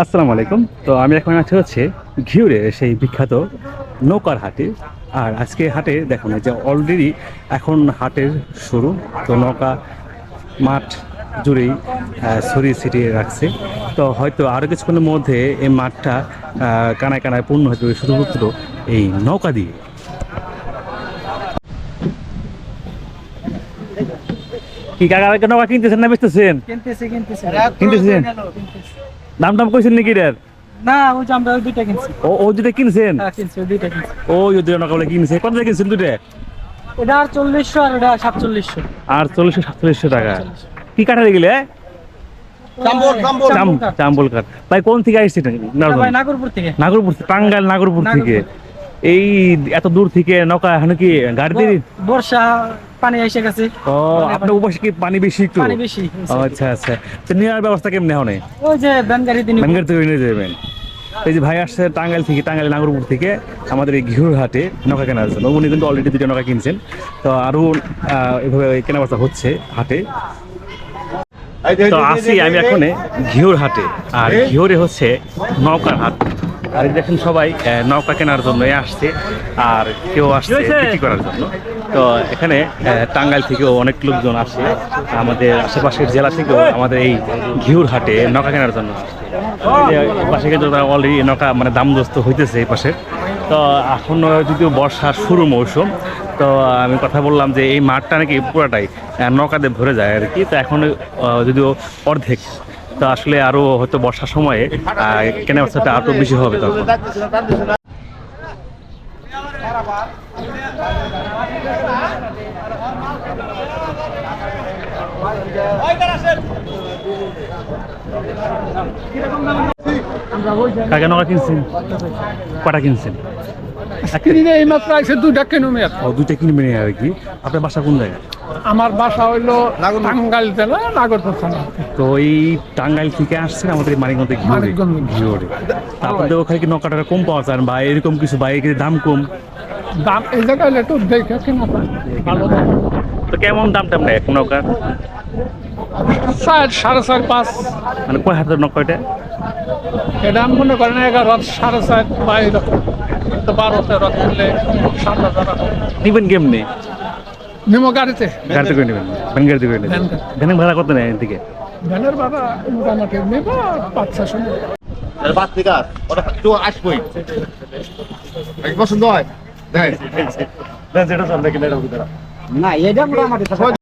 আসসালামু আলাইকুম। তো আমি এখন আছি হচ্ছে ঘিউরে, সেই বিখ্যাত নৌকার হাটে। আর আজকে হাটে দেখুন যে অলরেডি এখন হাটের শুরু। তো নৌকা মাঠ জুড়েই ছড়িয়ে ছিটিয়ে রাখছে। তো হয়তো আরও কিছুক্ষণের মধ্যে এই মাঠটা কানায় কানায় পূর্ণ হয়ে যাবে শুধুমাত্র এই নৌকা দিয়ে। কি কাকা নৌকা কিনতেছেন না বেচতেছেন? কিনতেছি কিনতেছি। কিনতেছেন? দাম কইছেন নাকি এটার? না ওই যে আমরা দুইটা কিনছি। ও ও দুটা কিনছেন? হ্যাঁ কিনছি দুইটা কিনছি। ওই দুটা নৌকা বলে কিনছে। কত দিয়ে কিনছেন দুটা এটা আর চল্লিশশো আর ওটা সাতচল্লিশশো। আর চল্লিশশো সাতচল্লিশশো টাকা। কি কাঠা গেলে চাম্বল কাঠ ভাই কোন থেকে আসছে নাগরপুর। থেকে। নাগরপুর টাঙ্গাইল নাগরপুর থেকে। এই এত দূর থেকে নৌকা এখন কি গাড়ি বর্ষা পানি এসে গেছে। ও আপনার উপাসে কি পানি বেশি একটু? পানি বেশি আচ্ছা আচ্ছা। তো নেওয়ার ব্যবস্থা কেমনে হনে ওই যে দিন ব্যাঙ্গার থেকে নিয়ে যাবেন। এই যে ভাই আসছে টাঙ্গাইল থেকে টাঙ্গাইল নাগরপুর থেকে আমাদের এই ঘিউর হাটে নৌকা কেনার জন্য। উনি কিন্তু অলরেডি দুটো নৌকা কিনছেন। তো আরও এভাবে কেনাবেচা হচ্ছে হাটে। তো আসি আমি এখন ঘিওর হাটে। আর ঘিওরে হচ্ছে নৌকার হাট। আর দেখেন সবাই নৌকা কেনার জন্য আসছে আর কেউ আসছে বিক্রি করার জন্য। তো এখানে টাঙ্গাইল থেকেও অনেক লোকজন আসে আমাদের আশেপাশের জেলা থেকেও আমাদের এই ঘিউর হাটে নৌকা কেনার জন্য আসছে। পাশে কিন্তু অলরেডি নৌকা মানে দামদস্ত হইতেছে এই পাশে। তো এখন যদিও বর্ষার শুরু মৌসুম তো আমি কথা বললাম যে এই মাঠটা নাকি পুরাটাই নৌকাতে ভরে যায় আর কি। তো এখন যদিও অর্ধেক তো আসলে আরও হয়তো বর্ষার সময়ে কেনা বেচাটা আরও বেশি হবে তখন। কাকে নৌকা কিনছেন? কটা কিনছেন? কিনে এই মাত্র আছে দুইটা কিলোমিটার ও দুইটা কিনবেন আর কি? আপনার বাসা কোন জায়গায়? আমার বাসা হইল টাঙ্গাইল জেলা নাগরপুর থানা। তো এই টাঙ্গাইল থেকে আসছেন আমাদের মানিকগঞ্জে। ঘিরে আপনাদের ওখানে কি নৌকাটা কম পাওয়া যায়? বা এরকম কিছু বাইকের দাম কম? দাম এই জায়গায় একটু দেখে কিনা। ভালো তো কেমন দাম টাম নেয় এক নৌকার চার সাড়ে চার পাঁচ। মানে কয় হাতের নৌকা এটা? এটা আমি মনে করেন এগারো সাড়ে চার বা এরকম। তো বারো তেরো কিনলে সাত হাজার নিবেন কেমনি? নিমো গাড়িতে। গাড়িতে করে নেবেন। ভ্যান গাড়িতে করে নেবেন। ভ্যান ভ্যানের ভাড়া কত নেয় এদিকে? ভ্যানের ভাড়া মোটামুটি নিব পাঁচ ছশো বাদ থেকে আর। ওটা একটু আসবই। এক পছন্দ হয়? দেখ। যেটা চলবে কিনা না এটা মোটামুটি